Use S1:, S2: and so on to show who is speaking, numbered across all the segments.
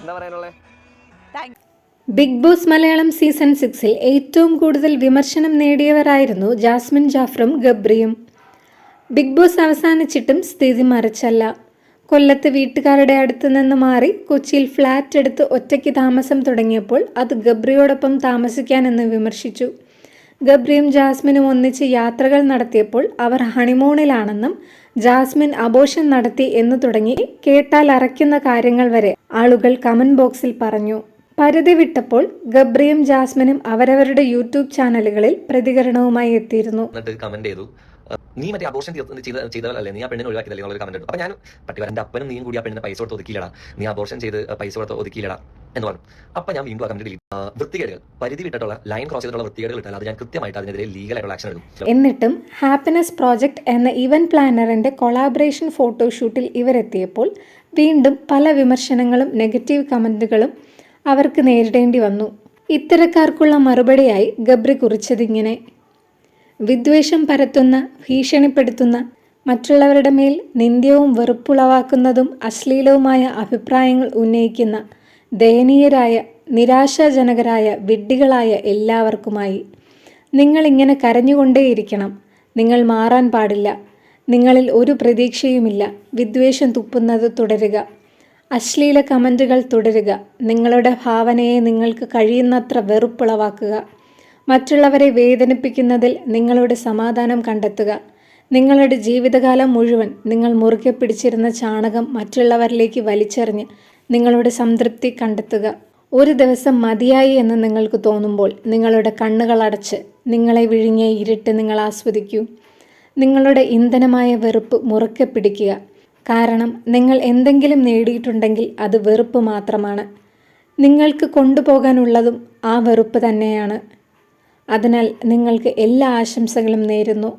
S1: എന്താ പറയാനുള്ളത്
S2: big boss Malayalam season സിക്സിൽ ഏറ്റവും കൂടുതൽ വിമർശനം നേടിയവരായിരുന്നു ജാസ്മിൻ ജാഫറും ഗബ്രിയും. ബിഗ് ബോസ് അവസാനിച്ചിട്ടും സ്ഥിതി മറിച്ചല്ല. കൊല്ലത്ത് വീട്ടുകാരുടെ അടുത്ത് നിന്ന് മാറി കൊച്ചിയിൽ ഫ്ലാറ്റ് എടുത്ത് ഒറ്റയ്ക്ക് താമസം തുടങ്ങിയപ്പോൾ അത് ഗബ്രിയോടൊപ്പം താമസിക്കാനെന്ന് വിമർശിച്ചു. ഗബ്രിയും ജാസ്മിനും ഒന്നിച്ച് യാത്രകൾ നടത്തിയപ്പോൾ അവർ ഹണിമൂണിലാണെന്നും ജാസ്മിൻ അബോഷൻ നടത്തി എന്ന് തുടങ്ങി കേട്ടാൽ അറയ്ക്കുന്ന കാര്യങ്ങൾ വരെ ആളുകൾ കമന്റ് ബോക്സിൽ പറഞ്ഞു. പരിധി വിട്ടപ്പോൾ ഗബ്രിയും ജാസ്മിനും അവരവരുടെ യൂട്യൂബ് ചാനലുകളിൽ പ്രതികരണവുമായി എത്തിയിരുന്നു.
S3: കമന്റ് നീ മറ്റേ അബോഷൻ ചെയ്ത ചെയ്തവരല്ലേ? നീ ആ പെണ്ണിനെ ഒഴിവാക്കിയതല്ലേ എന്നുള്ള കമന്റ് ഉണ്ട് അപ്പൊ ഞാൻ പട്ടിവരന്റെ അപ്പനും നീയും കൂടി ആ പെണ്ണിനെ പൈസ കൊടുത്ത് ഒതുക്കിയില്ലടാ. നീ അബോർഷൻ ചെയ്ത് പൈസ കൊടുത്ത് ഒതുക്കിയില്ലടാ എന്ന് പറഞ്ഞു. അപ്പൊ ഞാൻ വീണ്ടും ആ കമന്റ് ഡിലീറ്റ് വൃത്തികേടുകൾ. പരിധി വിട്ടിട്ടുള്ള ലൈൻ ക്രോസ് ചെയ്തിട്ടുള്ള വൃത്തികേടുകൾ ഇട്ടാൽ അത് ഞാൻ കൃത്യമായിട്ട് അതിനെതിരെ ലീഗൽ ആയിട്ടുള്ള ആക്ഷൻ എടുക്കും.
S2: എന്നിട്ടും ഹാപ്പിനെസ് പ്രോജക്റ്റ് എന്ന ഇവന്റ് പ്ലാനറിന്റെ കൊളാബറേഷൻ ഫോട്ടോഷൂട്ടിൽ ഇവരെത്തിയപ്പോൾ വീണ്ടും പല വിമർശനങ്ങളും നെഗറ്റീവ് കമന്റുകളും അവർക്ക് നേരിടേണ്ടി വന്നു. ഇത്തരക്കാർക്കുള്ള മറുപടിയായി ഗബ്രി കുറിച്ചതിങ്ങനെ വിദ്വേഷം പരത്തുന്ന ഭീഷണിപ്പെടുത്തുന്ന മറ്റുള്ളവരുടെ മേൽ നിന്ദ്യവും വെറുപ്പുളവാക്കുന്നതും അശ്ലീലവുമായ അഭിപ്രായങ്ങൾ ഉന്നയിക്കുന്ന ദയനീയരായ നിരാശാജനകരായ വിഡ്ഢികളായ എല്ലാവർക്കുമായി നിങ്ങളിങ്ങനെ കരഞ്ഞുകൊണ്ടേയിരിക്കണം. നിങ്ങൾ മാറാൻ പാടില്ല. നിങ്ങളിൽ ഒരു പ്രതീക്ഷയുമില്ല. വിദ്വേഷം തുപ്പുന്നത് തുടരുക. അശ്ലീല കമന്റുകൾ തുടരുക. നിങ്ങളുടെ ഭാവനയെ നിങ്ങൾക്ക് കഴിയുന്നത്ര വെറുപ്പുളവാക്കുക. മറ്റുള്ളവരെ വേദനിപ്പിക്കുന്നതിൽ നിങ്ങളുടെ സമാധാനം കണ്ടെത്തുക. നിങ്ങളുടെ ജീവിതകാലം മുഴുവൻ നിങ്ങൾ മുറുകെ പിടിച്ചിരുന്ന ചാണകം മറ്റുള്ളവരിലേക്ക് വലിച്ചെറിഞ്ഞ് നിങ്ങളുടെ സംതൃപ്തി കണ്ടെത്തുക. ഒരു ദിവസം മതിയായി എന്ന് നിങ്ങൾക്ക് തോന്നുമ്പോൾ നിങ്ങളുടെ കണ്ണുകൾ അടച്ച് നിങ്ങളെ വിഴുങ്ങിയ ഇരുട്ട് നിങ്ങൾ ആസ്വദിക്കൂ. നിങ്ങളുടെ ഇന്ധനമായ വെറുപ്പ് മുറുക്കെ പിടിക്കുക. കാരണം നിങ്ങൾ എന്തെങ്കിലും നേടിയിട്ടുണ്ടെങ്കിൽ അത് വെറുപ്പ് മാത്രമാണ്. നിങ്ങൾക്ക് കൊണ്ടുപോകാനുള്ളതും ആ വെറുപ്പ് തന്നെയാണ്. അതിനാൽ നിങ്ങൾക്ക് എല്ലാ ആശംസകളും നേരുന്നു.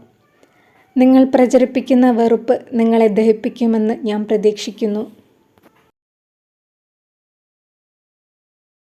S2: നിങ്ങൾ പ്രചരിപ്പിക്കുന്ന വെറുപ്പ് നിങ്ങളെ ദഹിപ്പിക്കുമെന്ന് ഞാൻ പ്രതീക്ഷിക്കുന്നു.